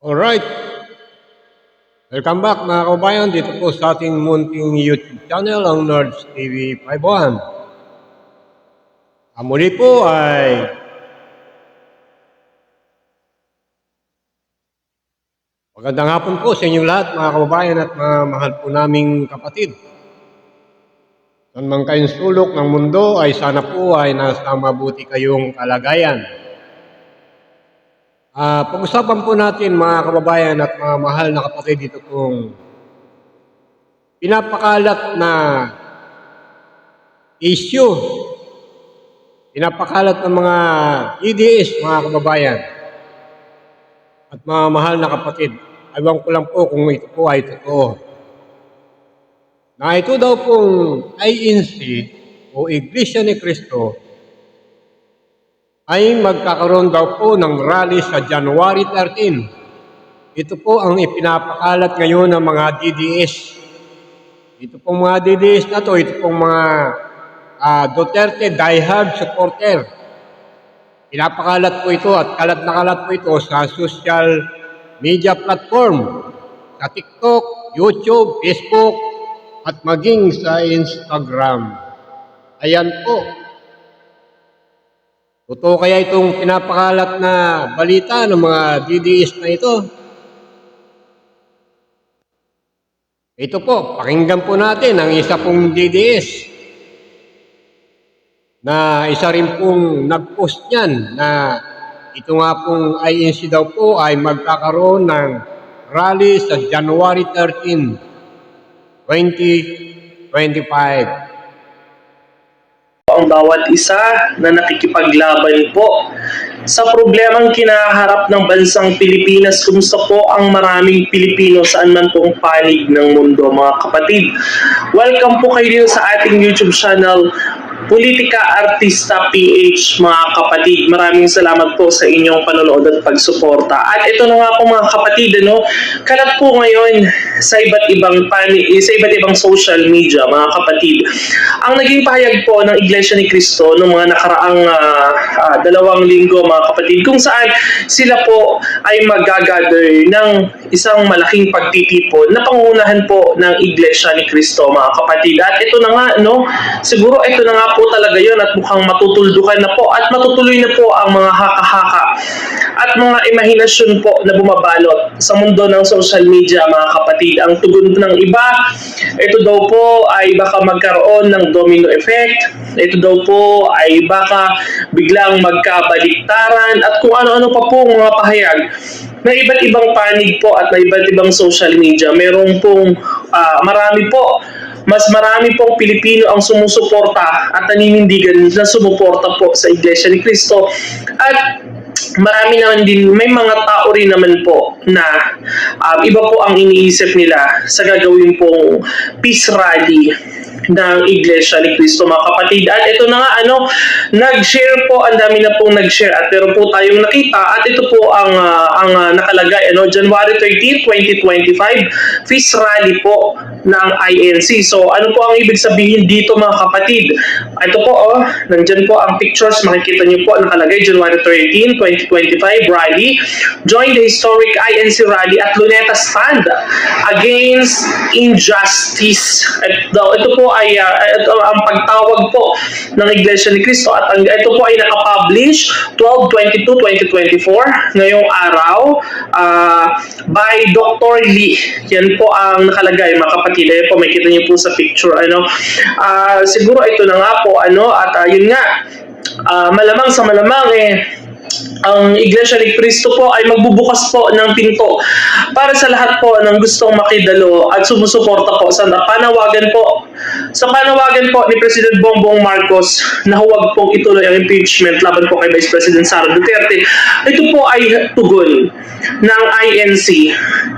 Alright. Welcome back mga kabayan dito po sa ating munting YouTube channel ang Nerds TV 51. Ang muli po ay magandang hapon po sa inyong lahat mga kababayan at mga mahal po naming kapatid. Saan man kayong sulok ng mundo ay sana po ay nasa mabuti kayong kalagayan. Ah, pag-usapan po natin mga kababayan at mga mahal na kapatid dito kung pinapakalat na issue, pinapakalat ng mga EDS mga kababayan at mga mahal na kapatid. Ewan ko lang po kung ito po ay totoo. Na ito daw pong INC o Iglesia ni Cristo ay magkakaroon daw po ng rally sa January 13. Ito po ang ipinapakalat ngayon ng mga DDS. Ito pong mga DDS na to, ito pong mga ah, Duterte diehard supporter. Pinapakalat po ito at kalat na kalat po ito sa social media platform, sa TikTok, YouTube, Facebook, at maging sa Instagram. Ayan po, Totoo kaya itong pinapakalat na balita ng mga DDS na ito? Ito po, pakinggan po natin ang isa pong DDS na isa rin pong nag-post niyan na ito nga pong INC daw po ay magkakaroon ng rally sa January 13, 2025 ang bawat isa na nakikipaglaban po sa problemang kinaharap ng bansang Pilipinas. Kumusta po ang maraming Pilipino saan man pong panig ng mundo mga kapatid. Welcome po kayo sa ating YouTube channel Politika Artista PH mga kapatid. Maraming salamat po sa inyong panonood at pagsuporta. At ito na nga po mga kapatid, ano, kalat po ngayon sa iba't ibang pani, sa iba't ibang social media mga kapatid. Ang naging pahayag po ng Iglesia ni Cristo noong mga nakaraang ah, ah, dalawang linggo mga kapatid kung saan sila po ay magagather ng isang malaking pagtitipon na pangunahan po ng Iglesia ni Cristo mga kapatid. At ito na nga no, siguro ito na nga po talaga yon at mukhang matutuldukan na po at matutuloy na po ang mga haka-haka at mga imahinasyon po na bumabalot sa mundo ng social media mga kapatid. Ang tugon ng iba, ito daw po ay baka magkaroon ng domino effect. Ito daw po ay baka biglang magkabaliktaran at kung ano-ano pa po mga pahayag na iba't ibang panig po at na iba't ibang social media. Merong pong ah, marami po mas marami pong Pilipino ang sumusuporta at naninindigan na sumuporta po sa Iglesia ni Cristo. At marami naman din, may mga tao rin naman po na um, iba po ang iniisip nila sa gagawin pong peace rally ng Iglesia ni Cristo mga kapatid. At ito na nga ano, nag-share po, ang dami na pong nag-share. At meron po tayong nakita. At ito po ang ah, ang ah, nakalagay ano, January 13, 2025, peace rally po ng INC. So ano po ang ibig sabihin dito mga kapatid? Ito po oh, nandyan po ang pictures, makikita niyo po nakalagay January 13, 2025 rally. Join the historic INC rally at Luneta stand against injustice. Ito, ito po ay ah, ito ang pagtawag po ng Iglesia ni Cristo at ang, ito po ay nakapublish 12-22-2024 ngayong araw ah, by Dr. Lee. Yan po ang nakalagay mga kapatid. Ayan po, makikita niyo po sa picture. Ano, Ah, siguro ito na nga po ano at ah, yun nga ah, malamang sa malamang eh ang Iglesia ni Cristo po ay magbubukas po ng pinto para sa lahat po ng gustong makidalo at sumusuporta po sa panawagan po sa panawagan po ni President Bongbong Marcos na huwag pong ituloy ang impeachment laban po kay Vice President Sara Duterte. Ito po ay tugon ng INC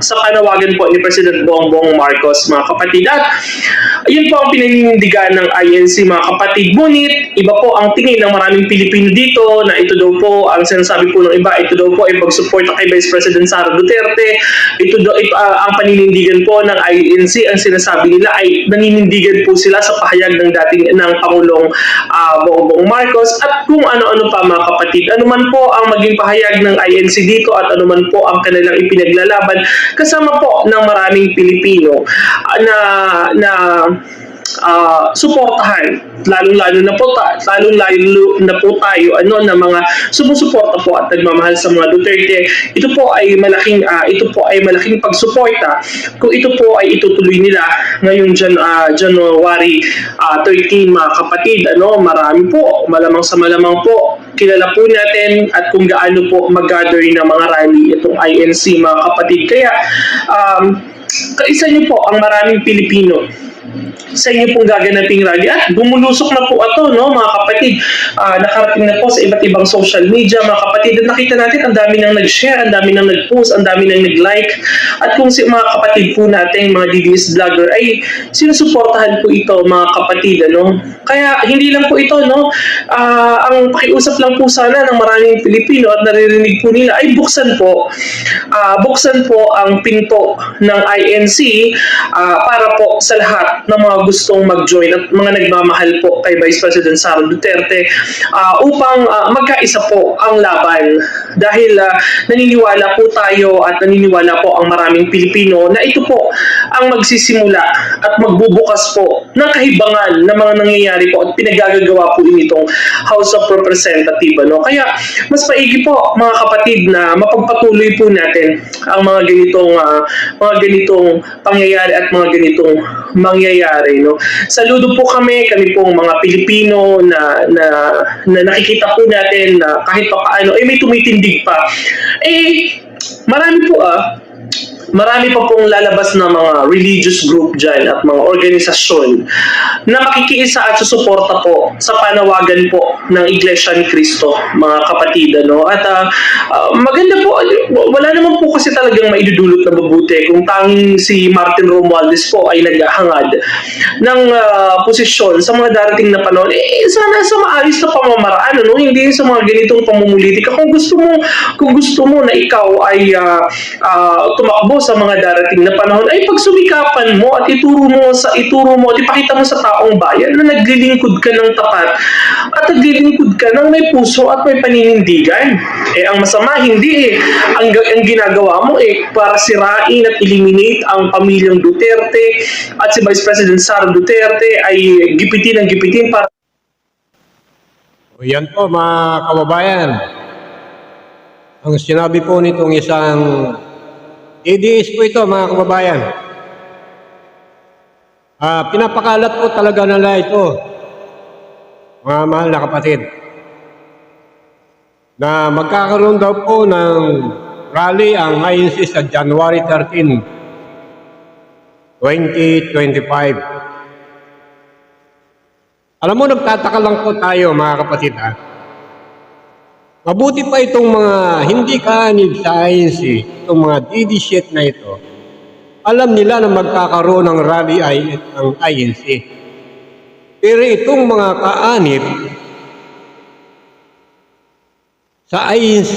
sa panawagan po ni President Bongbong Marcos mga kapatid. At yun po ang pinanindigan ng INC mga kapatid. Ngunit iba po ang tingin ng maraming Pilipino dito na ito daw po ang sinasabi po ng iba, ito daw po ay pagsuporta kay Vice President Sara Duterte. Ito daw uh, ang paninindigan po ng INC ang sinasabi nila ay naninindigan po sila sa pahayag ng dating ng Pangulong uh, Bongbong Marcos at kung ano-ano pa mga kapatid. Ano man po ang maging pahayag ng INC dito at ano man po ang kanilang ipinaglalaban kasama po ng maraming Pilipino uh, na na uh, suportahan lalong-lalo na po ta, lalong-lalo na po tayo ano na mga sumusuporta po at nagmamahal sa mga Duterte. Ito po ay malaking uh, ito po ay malaking pagsuporta kung ito po ay itutuloy nila ngayong Jan, uh, January uh, 13 mga kapatid. Ano, marami po, malamang sa malamang po kilala po natin at kung gaano po mag-gather ng mga rally itong INC mga kapatid. Kaya um, kaisa niyo po ang maraming Pilipino sa inyo pong gaganaping rally. At bumulusok na po ito no mga kapatid. Uh, nakarating na po sa iba't ibang social media mga kapatid. At nakita natin ang dami nang nag-share ang dami nang nag-post ang dami nang nag-like. At kung si mga kapatid po natin mga DDS vlogger ay sinusuportahan po ito mga kapatid ano. Kaya hindi lang po ito no. Uh, ang pakiusap lang po sana ng maraming Pilipino at naririnig po nila ay buksan po. Uh, buksan po ang pinto ng INC uh, para po sa lahat ng mga gustong mag-join at mga nagmamahal po kay Vice President Sara Duterte uh, upang uh, magkaisa po ang laban. Dahil uh, naniniwala po tayo at naniniwala po ang maraming Pilipino na ito po ang magsisimula at magbubukas po ng kahibangan ng mga nangyayari po at pinagagagawa po nitong House of Representative ano? Kaya mas maigi po mga kapatid na mapagpatuloy po natin ang mga ganitong uh, mga ganitong pangyayari at mga ganitong mangyayari no? Saludo po kami kami pong mga Pilipino na na, na nakikita po natin na kahit pa paano eh may tumitindig pa. Eh marami po ah marami pa pong lalabas na mga religious group dyan at mga organisasyon na makikiisa at susuporta po sa panawagan po ng Iglesia ni Cristo, mga kapatid. Ano? At uh, uh, maganda po, wala naman po kasi talagang maidudulot na mabuti kung tanging si Martin Romualdez po ay naghahangad ng uh, posisyon sa mga darating na panahon. Eh, sana sa maayos na pamamaraan, ano? hindi sa mga ganitong pamumulitika. Kung gusto mo, kung gusto mo na ikaw ay uh, uh, tumakbo sa mga darating na panahon ay pagsumikapan mo at ituro mo sa ituro mo at ipakita mo sa taong bayan na naglilingkod ka ng tapat at naglilingkod ka ng may puso at may paninindigan. Eh ang masama hindi eh. Ang, ang ginagawa mo eh para sirain at eliminate ang pamilyang Duterte at si Vice President Sara Duterte ay gipitin ang gipitin para O yan po mga kababayan. Ang sinabi po nitong isang DDS po ito mga kababayan. Ah, pinapakalat po talaga nila ito. Mga mahal na kapatid. Na magkakaroon daw po ng rally ang INC sa January 13, 2025. Alam mo, nagtataka lang po tayo mga kapatid ha. Mabuti pa itong mga hindi kaanib sa INC, itong mga DD shit na ito, alam nila na magkakaroon ng rally ay ang INC. Pero itong mga kaanib sa INC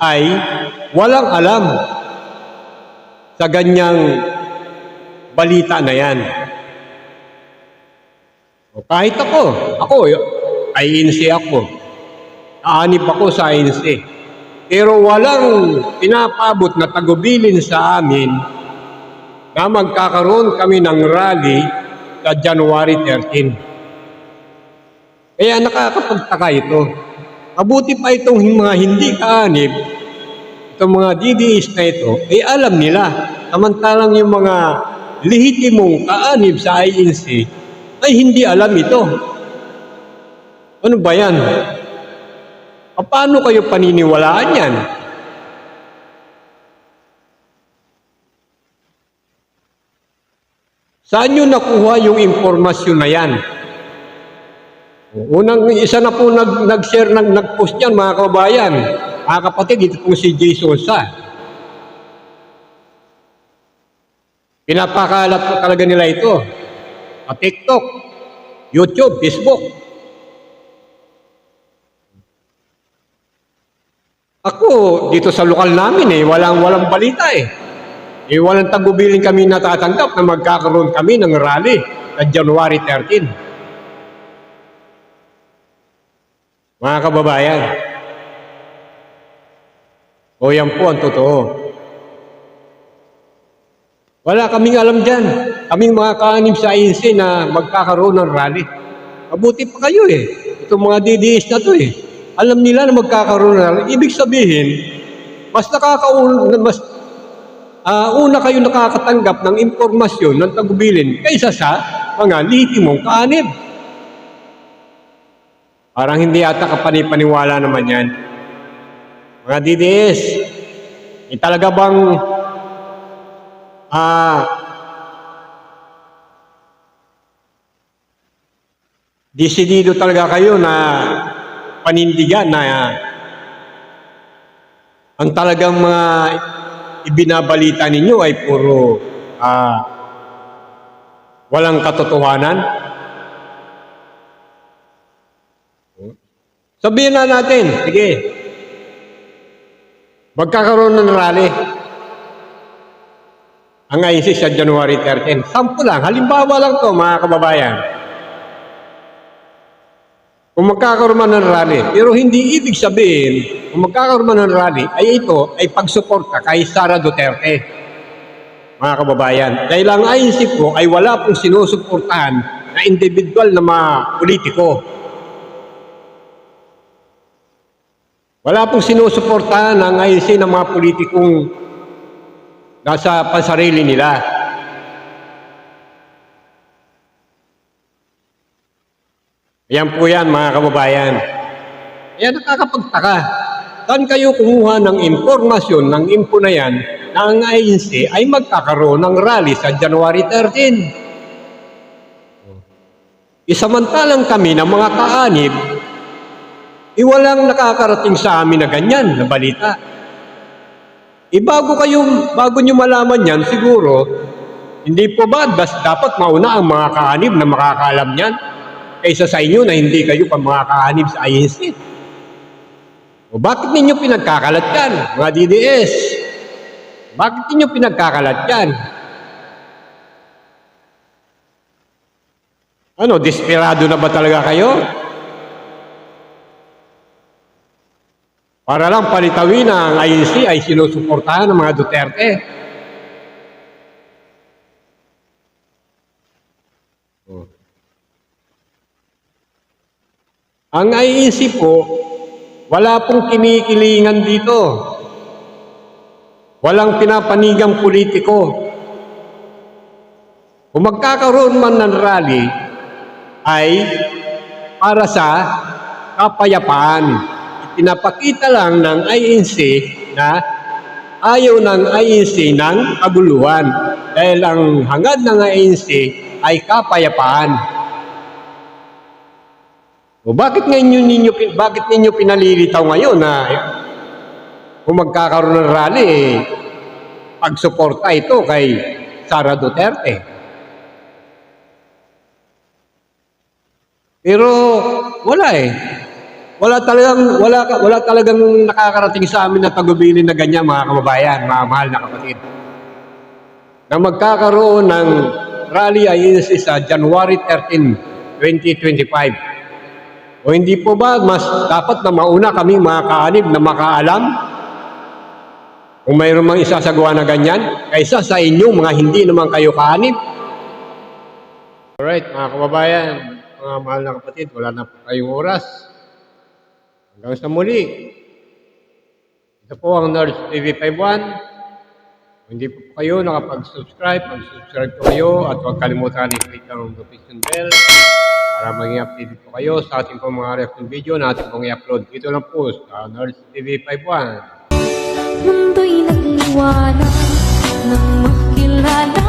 ay walang alam sa ganyang balita na yan. O kahit ako, ako, INC ako. Aanib ako sa INC. Pero walang pinapabot na tagubilin sa amin na magkakaroon kami ng rally sa January 13. Kaya nakakapagtaka ito. Mabuti pa itong mga hindi kaanib, itong mga DDS na ito, ay alam nila. Samantalang yung mga lehitimong kaanib sa INC ay hindi alam ito. Ano ba yan? Paano kayo paniniwalaan yan? Saan nyo nakuha yung impormasyon na yan? Unang isa na po nag, nag-share, nag, nag-post yan mga kabayan. Mga kapatid, ito po si Jay Sosa. Pinapakalat po talaga nila ito. Sa TikTok, YouTube, Facebook. Ako, dito sa lokal namin eh, walang, walang balita eh. Eh, walang tagubilin kami natatanggap na magkakaroon kami ng rally sa January 13. Mga kababayan, o yan po ang totoo. Wala kaming alam dyan. Kaming mga kaanim sa INC na magkakaroon ng rally. Mabuti pa kayo eh. Itong mga DDS na to eh. Alam nila na magkakaroon rally. Ibig sabihin, mas nakakaun, mas ah, una kayo nakakatanggap ng impormasyon ng tagubilin kaysa sa mga lihitimong kaanib. Parang hindi ata kapanipaniwala naman yan. Mga DDS, eh, talaga bang ah desidido talaga kayo na panindigan na ang talagang mga ibinabalita ninyo ay puro ah, walang katotohanan? Sabihin na natin, sige, magkakaroon ng rally ang INC sa January 13. Sampu lang, halimbawa lang to mga kababayan. Kung magkakaroon man ng rally, pero hindi ibig sabihin, kung magkakaroon man ng rally, ay ito ay pagsuporta kay Sara Duterte. Mga kababayan, dahil ang INC po ay wala pong sinusuportahan na individual na mga politiko. Wala pong sinusuportahan ng INC ng mga politikong nasa pansarili nila. Ayan po yan mga kababayan. Kaya nakakapagtaka. Saan kayo kumuha ng impormasyon ng info na yan na ang INC ay magkakaroon ng rally sa January 13? Isamantalang kami ng mga kaanib, iwalang nakakarating sa amin na ganyan na balita. E bago kayo, bago nyo malaman yan, siguro, hindi po ba dapat mauna ang mga kaanib na makakaalam yan kaysa sa inyo na hindi kayo pa mga kaanib sa INC? O bakit ninyo pinagkakalat yan, mga DDS? Bakit ninyo pinagkakalat yan? Ano, desperado na ba talaga kayo? Para lang palitawin ang INC ay sinusuportahan ng mga Duterte. Ang INC po, wala pong kinikilingan dito. Walang pinapanigang politiko. Kung magkakaroon man ng rally, ay para sa kapayapaan pinapakita lang ng INC na ayaw ng INC ng kaguluhan dahil ang hangad ng INC ay kapayapaan. O bakit ngayon ninyo bakit ninyo pinalilitaw ngayon na kung magkakaroon ng rally eh, pagsuporta ito kay Sara Duterte? Pero wala eh. Wala talagang wala wala talagang nakakarating sa amin na tagubilin na ganyan mga kababayan, mga mahal na kapatid. Na magkakaroon ng rally INC sa January 13, 2025. O hindi po ba mas dapat na mauna kami mga kaanib na makaalam kung mayroon mang isasagawa na ganyan kaysa sa inyong mga hindi naman kayo kaanib? Alright mga kababayan, mga mahal na kapatid, wala na po kayong oras. Hanggang sa muli. Ito po ang Nerds TV 51. Kung hindi po kayo nakapag-subscribe, mag-subscribe po kayo at huwag kalimutan i-click ang notification bell para maging updated po kayo sa ating pong mga reaction video na ating pong i-upload. Dito lang po sa Nerds TV 51. Mundo'y nagliwanag Nang makilala